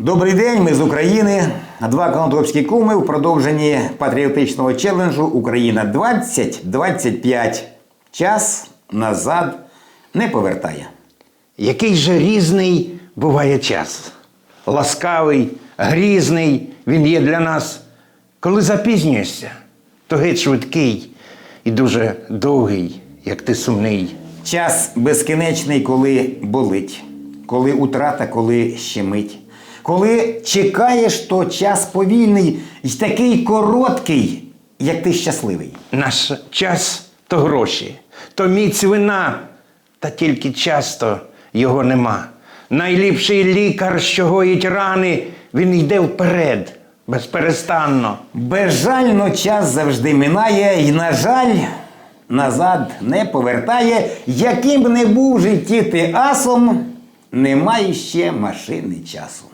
Добрий день, ми з України. Два конотопські куми в продовженні патріотичного челенджу Україна 2025. Час назад не повертає. Який же різний буває час. Ласкавий, грізний він є для нас. Коли запізнюєшся, то геть швидкий і дуже довгий, як ти сумний. Час безкінечний, коли болить, коли утрата, коли щемить. Коли чекаєш, то час повільний і такий короткий, як ти щасливий. Наш час то гроші, то міць вина, та тільки часто його нема. Найліпший лікар, що гоїть рани, він йде вперед, безперестанно. Безжально час завжди минає, і, на жаль, назад не повертає. Яким б не був в житті ти асом, немає ще машини часу.